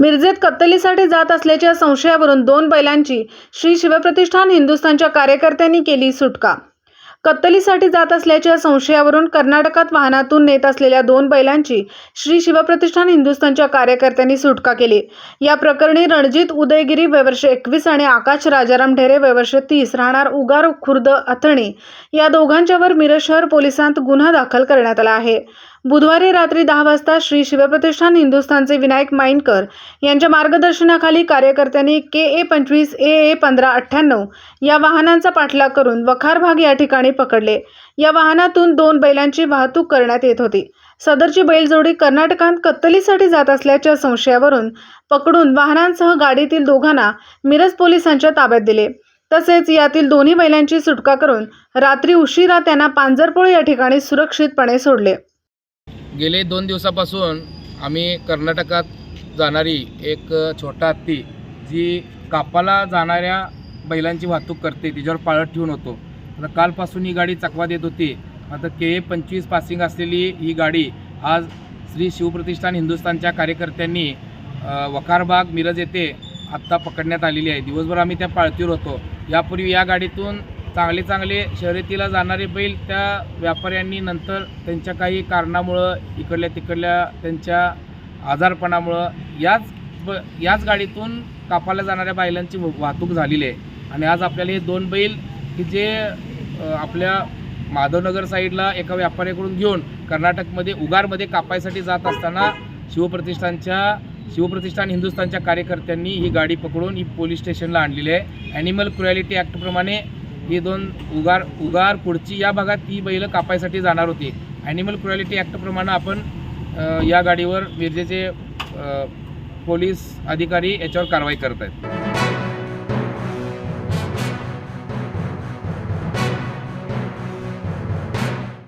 मिरजेत कत्तलीसाठी जात असल्याच्या संशयावरून दोन बैलांची श्री शिवप्रतिष्ठान हिंदुस्थानच्या कार्यकर्त्यांनी केली सुटका. कत्तलीसाठी जात असल्याच्या संशयावरून कर्नाटकात वाहनातून नेत असलेल्या दोन बैलांची श्री शिवप्रतिष्ठान हिंदुस्थानच्या कार्यकर्त्यांनी सुटका केली. या प्रकरणी रणजित उदयगिरी वयवर्ष एकवीस आणि आकाश राजाराम ढेरे वयवर्ष तीस राहणार उगार खुर्द अथणी या दोघांच्यावर मिरज शहर पोलिसांत गुन्हा दाखल करण्यात आला आहे. बुधवारी रात्री दहा वाजता श्री शिवप्रतिष्ठान हिंदुस्थानचे विनायक माइनकर यांच्या मार्गदर्शनाखाली कार्यकर्त्यांनी के ए पंचवीस ए ए पंधरा अठ्ठ्याण्णव या वाहनांचा पाठलाग करून वखारभाग या ठिकाणी पकडले. या वाहनातून दोन बैलांची वाहतूक करण्यात येत होती. सदरची बैलजोडी कर्नाटकात कत्तलीसाठी जात असल्याच्या संशयावरून पकडून वाहनांसह गाडीतील दोघांना मिरज पोलिसांच्या ताब्यात दिले. तसेच यातील दोन्ही बैलांची सुटका करून रात्री उशिरा त्यांना पांजरपोळ या ठिकाणी सुरक्षितपणे सोडले. गेले दोन दिवसापासून आम्ही कर्नाटकात जाणारी एक छोटा हत्ती जी कापाला जाणाऱ्या बैलांची वाहतूक करते तिच्यावर पाळत ठेवून होतो. आता कालपासून ही गाडी चकवा देत होती. आता के ए पंचवीस पासिंग असलेली ही गाडी आज श्री शिवप्रतिष्ठान हिंदुस्थानच्या कार्यकर्त्यांनी वकारबाग मिरज येथे आत्ता पकडण्यात आलेली आहे. दिवसभर आम्ही त्या पाळतीवर होतो. यापूर्वी या गाडीतून चांगले चांगले शर्यतीला जाणारे बैल त्या व्यापाऱ्यांनी नंतर त्यांच्या काही कारणामुळं इकडल्या तिकडल्या त्यांच्या आजारपणामुळं याच ब याच गाडीतून कापाला जाणाऱ्या बैलांची व- वाहतूक झालेली आहे. आणि आज आपल्याला हे दोन बैल की जे आपल्या माधवनगर साईडला एका व्यापाऱ्याकडून घेऊन कर्नाटकमध्ये उगारमध्ये कापायसाठी जात असताना शिवप्रतिष्ठानच्या शिवप्रतिष्ठान हिंदुस्थानच्या कार्यकर्त्यांनी ही गाडी पकडून ही पोलीस स्टेशनला आणलेली आहे. ॲनिमल क्रुॲलिटी ॲक्टप्रमाणे ही दोन उगार उगार पुढची या भागात ही बैलं कापायसाठी जाणार होती. ॲनिमल क्रुॲलिटी ॲक्टप्रमाणे आपण या गाडीवर मिरजेचे पोलीस अधिकारी याच्यावर कारवाई करत आहेत